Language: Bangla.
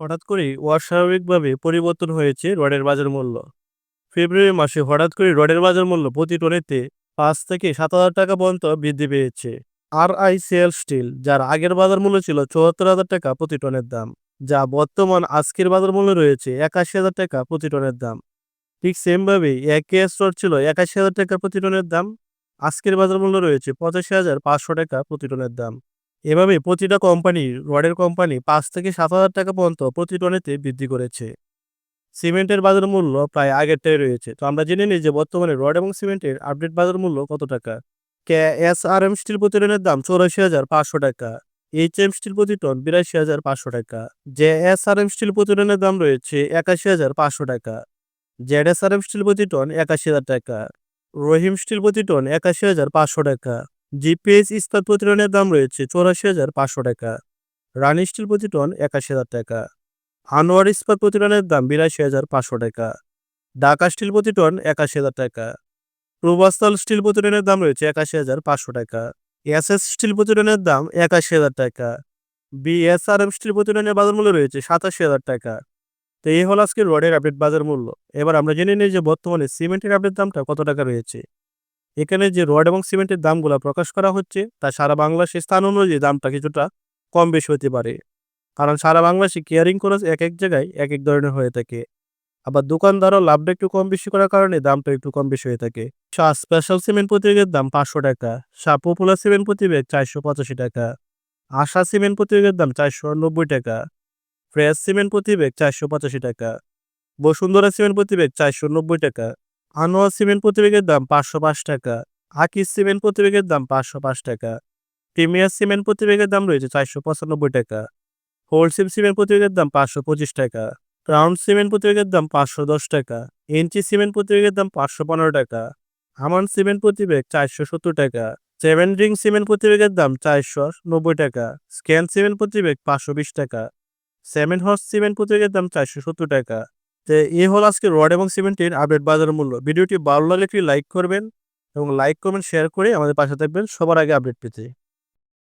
হঠাৎ করেই অস্বাভাবিকভাবে পরিবর্তন হয়েছে রডের বাজার মূল্য। ফেব্রুয়ারি মাসে হঠাৎ করে রডের বাজার মূল্য প্রতি টনেতে পাঁচ থেকে সাত হাজার টাকা পর্যন্ত বৃদ্ধি পেয়েছে। আর আই সিএল স্টিল, যার আগের বাজার মূল্য ছিল চুয়াত্তর হাজার টাকা প্রতি টনের দাম, যা বর্তমান আজকের বাজার মূল্য রয়েছে একাশি হাজার টাকা প্রতি টনের দাম। ঠিক সেমভাবে একে স্টোর ছিল একাশি হাজার টাকা প্রতি টনের দাম, আজকের বাজার মূল্য রয়েছে পঁচাশি হাজার পাঁচশো টাকা প্রতি টনের দাম। এভাবে প্রতিটা কোম্পানি, রডের কোম্পানি পাঁচ থেকে সাত হাজার টাকা পর্যন্ত প্রতি টনেতে বৃদ্ধি করেছে। সিমেন্টের বাজার মূল্য প্রায় আগেরটাই রয়েছে। তো আমরা জেনে নিই যে বর্তমানে রড এবং সিমেন্টের আপডেট বাজার মূল্য কত টাকা? K S R M steel প্রতি টনের দাম চৌরাশি হাজার পাঁচশো টাকা। এইচ এম স্টিল প্রতি টন বিরাশি হাজার পাঁচশো টাকা। J S R M steel প্রতি টনের দাম রয়েছে একাশি হাজার পাঁচশো টাকা। Z S R M steel প্রতি টন একাশি হাজার টাকা। রহিম স্টিল প্রতি টন একাশি হাজার পাঁচশো টাকা। জিপিএস ইস্পাত প্রতি টনের দাম রয়েছে চৌরাশি হাজার পাঁচশো টাকা। রানি স্টিল প্রতি টন একাশি হাজার টাকা। আনোয়ার ইস্পাত প্রতি টনের দাম বিরাশি হাজার পাঁচশো টাকা। ঢাকা স্টিল প্রতি টন একাশি হাজার টাকা। প্রবাস্তাল স্টিল প্রতি টনের দাম রয়েছে একাশি হাজার পাঁচশো টাকা। এস এস স্টিল প্রতি টনের দাম একাশি হাজার টাকা। বিএসআরএম স্টিল প্রতি টনের বাজার মূল্য রয়েছে সাতাশি হাজার টাকা। তো এই হলো আজকে রডের আপডেট বাজার মূল্য। এবার আমরা জেনে নিই যে বর্তমানে সিমেন্টের আপডেট দামটা কত টাকা রয়েছে। এখানে যে রড এবং সিমেন্টের দামগুলো প্রকাশ করা হচ্ছে, তা সারা বাংলাদেশের স্থান অনুযায়ী দামটা কিছুটা কম বেশি হতে পারে। কারণ সারা বাংলাদেশে কেয়ারিং খরচ এক এক জায়গায় এক এক ধরনের হয়ে থাকে। আবার দোকানদারও লাভটা একটু কম বেশি করার কারণে দামটা একটু কম বেশি হয়ে থাকে। শাহ স্পেশাল সিমেন্ট প্রতি ব্যাগের দাম পাঁচশো টাকা শাহ পপুলার সিমেন্ট প্রতি ব্যাগ চারশো পঁচাশি টাকা, আশা সিমেন্ট প্রতি ব্যাগের দাম চারশো নব্বই টাকা ফ্রেশ সিমেন্ট প্রতি ব্যাগ চারশো পঁচাশি টাকা, বসুন্ধরা সিমেন্ট প্রতি ব্যাগ চারশো নব্বই টাকা আনোয়ার সিমেন্ট প্রতি ব্যাগের দাম পাঁচশো পাঁচ টাকা আকিস সিমেন্ট প্রতি ব্যাগের দাম পাঁচশো পাঁচ টাকা, প্রিমিয়ার সিমেন্ট প্রতি ব্যাগের দাম রয়েছে চারশো পঁচানব্বই টাকা, হোলসেল সিমেন্ট প্রতি ব্যাগের দাম পাঁচশো পঁচিশ টাকা ক্রাউন সিমেন্ট প্রতি ব্যাগের দাম পাঁচশো দশ টাকা ইঞ্চি সিমেন্ট প্রতি ব্যাগের দাম পাঁচশো পনেরো টাকা আমান সিমেন্ট প্রতি ব্যাগ চারশো সত্তর টাকা, সেভেন রিং সিমেন্ট প্রতি ব্যাগের দাম চারশো নব্বই টাকা, স্ক্যান সিমেন্ট প্রতি ব্যাগ পাঁচশো বিশ টাকা, সেভেন হর্স সিমেন্ট প্রতি ব্যাগের দাম চারশো সত্তর টাকা তো এ হল আজকে রড এবং সিমেন্টের আপডেট বাজার মূল্য। ভিডিওটি ভালো লাগলে একটি লাইক করবেন এবং লাইক করবেন শেয়ার করে আমাদের পাশে থাকবেন। সবার আগে আপডেট পেতে।